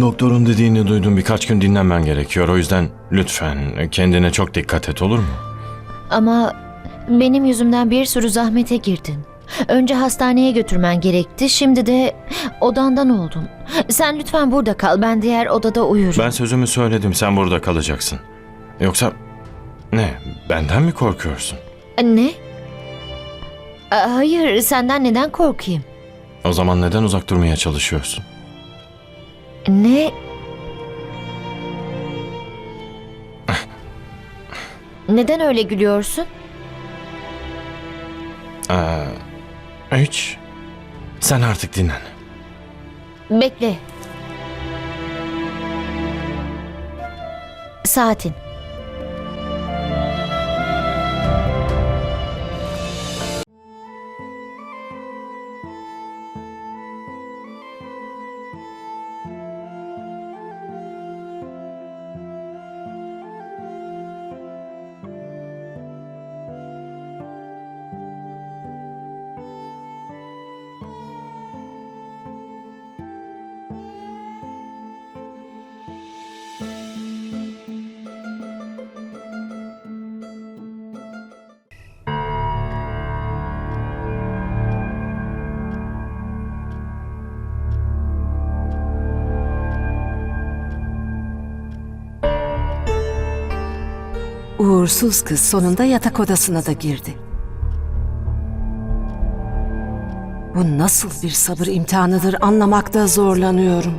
Doktorun dediğini duydum birkaç gün dinlenmen gerekiyor. O yüzden lütfen kendine çok dikkat et olur mu? Ama benim yüzümden bir sürü zahmete girdin. Önce hastaneye götürmen gerekti. Şimdi de odandan oldun. Sen lütfen burada kal. Ben diğer odada uyurum. Ben sözümü söyledim sen burada kalacaksın. Yoksa ne benden mi korkuyorsun? Ne? Hayır, senden neden korkayım? O zaman neden uzak durmaya çalışıyorsun? Ne? Neden öyle gülüyorsun? Aa, hiç. Sen artık dinlen. Bekle. Saatin. Uğursuz kız sonunda yatak odasına da girdi. Bu nasıl bir sabır imtihanıdır anlamakta zorlanıyorum.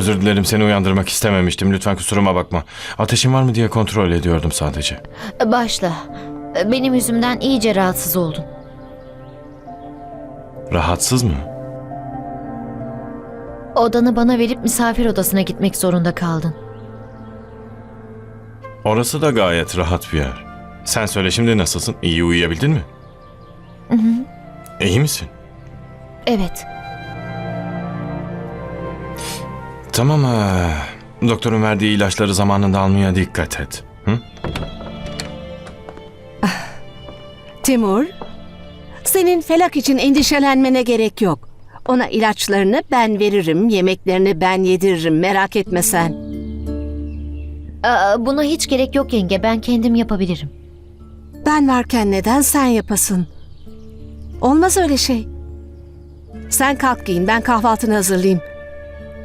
Özür dilerim seni uyandırmak istememiştim. Lütfen kusuruma bakma. Ateşin var mı diye kontrol ediyordum sadece. Başla. Benim yüzümden iyice rahatsız oldun. Rahatsız mı? Odanı bana verip misafir odasına gitmek zorunda kaldın. Orası da gayet rahat bir yer. Sen söyle şimdi nasılsın? İyi uyuyabildin mi? İyi misin? Evet. Tamam. eee, doktorun verdiği ilaçları zamanında almaya dikkat et. Hı? Timur, senin felak için endişelenmene gerek yok. Ona ilaçlarını ben veririm, yemeklerini ben yediririm merak etme sen. Aa, buna hiç gerek yok yenge. Ben kendim yapabilirim. Ben varken neden sen yapasın? Olmaz öyle şey. Sen kalk giyin ben kahvaltını hazırlayayım.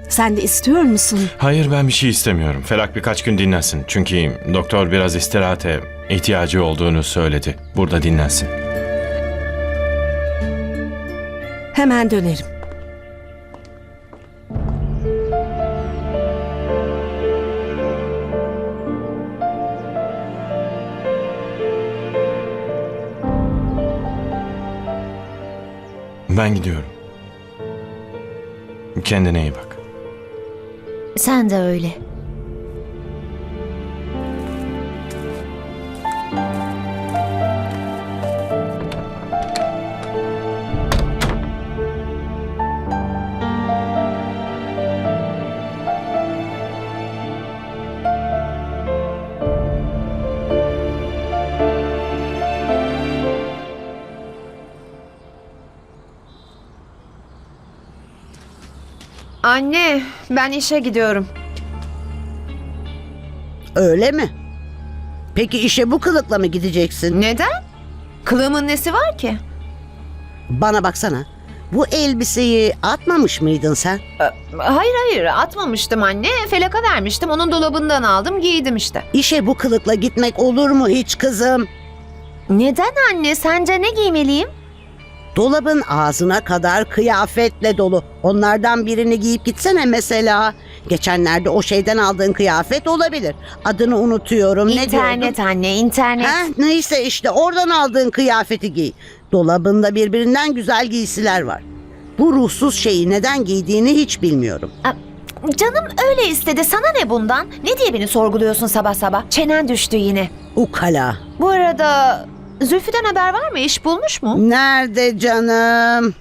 Sen de istiyor musun? Hayır ben bir şey istemiyorum. Felak birkaç gün dinlensin. Çünkü doktor biraz istirahate ihtiyacı olduğunu söyledi. Burada dinlensin. Hemen dönerim. Ben gidiyorum. Kendine iyi bak. Sen de öyle. Anne, ben işe gidiyorum. Öyle mi? Peki işe bu kılıkla mı gideceksin? Neden? Kılığımın nesi var ki? Bana baksana. Bu elbiseyi atmamış mıydın sen? Ee, Hayır hayır atmamıştım anne. Felaka vermiştim. Onun dolabından aldım giydim işte. İşe bu kılıkla gitmek olur mu hiç kızım? Neden anne? Sence ne giymeliyim? Dolabın ağzına kadar kıyafetle dolu. Onlardan birini giyip gitsene mesela. Geçenlerde o şeyden aldığın kıyafet olabilir. Adını unutuyorum. Ne internet diyordum? anne internet. Heh, neyse işte oradan aldığın kıyafeti giy. Dolabında birbirinden güzel giysiler var. Bu ruhsuz şeyi neden giydiğini hiç bilmiyorum. Canım öyle istedi. Sana ne bundan? Ne diye beni sorguluyorsun sabah sabah? Çenen düştü yine. Ukala. Bu arada Zülfü'den haber var mı? İş bulmuş mu? Nerede canım?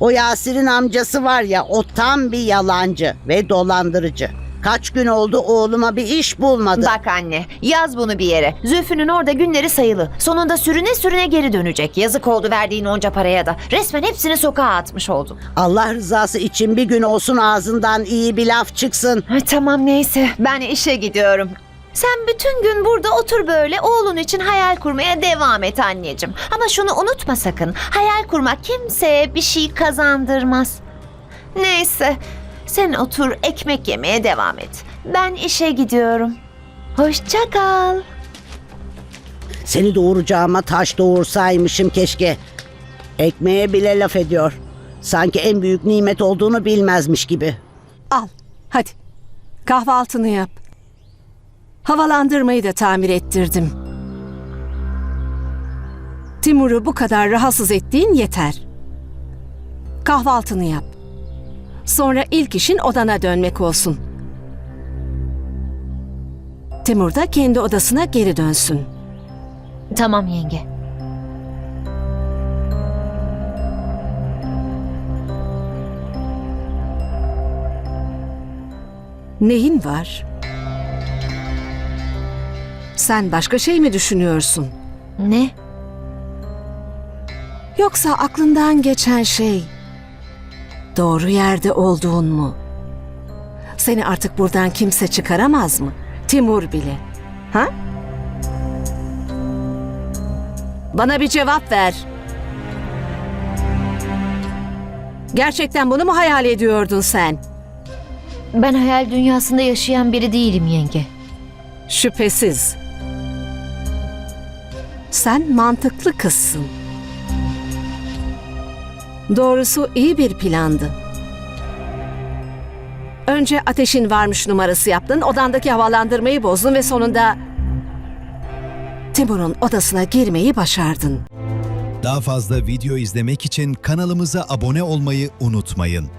O Yasir'in amcası var ya o tam bir yalancı ve dolandırıcı. Kaç gün oldu oğluma bir iş bulmadı. Bak anne yaz bunu bir yere. Zülfü'nün orada günleri sayılı. Sonunda sürüne sürüne geri dönecek. Yazık oldu verdiğin onca paraya da. Resmen hepsini sokağa atmış oldun. Allah rızası için bir gün olsun ağzından iyi bir laf çıksın. Ay, tamam neyse ben işe gidiyorum. Sen bütün gün burada otur böyle oğlun için hayal kurmaya devam et anneciğim. Ama şunu unutma sakın. Hayal kurmak kimseye bir şey kazandırmaz. Neyse sen otur ekmek yemeye devam et. Ben işe gidiyorum. Hoşça kal. Seni doğuracağıma taş doğursaymışım keşke. Ekmeğe bile laf ediyor. Sanki en büyük nimet olduğunu bilmezmiş gibi. Al, hadi. Kahvaltını yap. Havalandırmayı da tamir ettirdim. Timur'u bu kadar rahatsız ettiğin yeter. Kahvaltını yap. Sonra ilk işin odana dönmek olsun. Timur da kendi odasına geri dönsün. Tamam yenge. Neyin var? Sen başka şey mi düşünüyorsun? Ne? Yoksa aklından geçen şey doğru yerde olduğun mu? Seni artık buradan kimse çıkaramaz mı? Timur bile. Ha? Bana bir cevap ver. Gerçekten bunu mu hayal ediyordun sen? Ben hayal dünyasında yaşayan biri değilim yenge. Şüphesiz. Sen mantıklı kızsın. Doğrusu iyi bir plandı. Önce ateşin varmış numarası yaptın, odandaki havalandırmayı bozdun ve sonunda Timur'un odasına girmeyi başardın. Daha fazla video izlemek için kanalımıza abone olmayı unutmayın.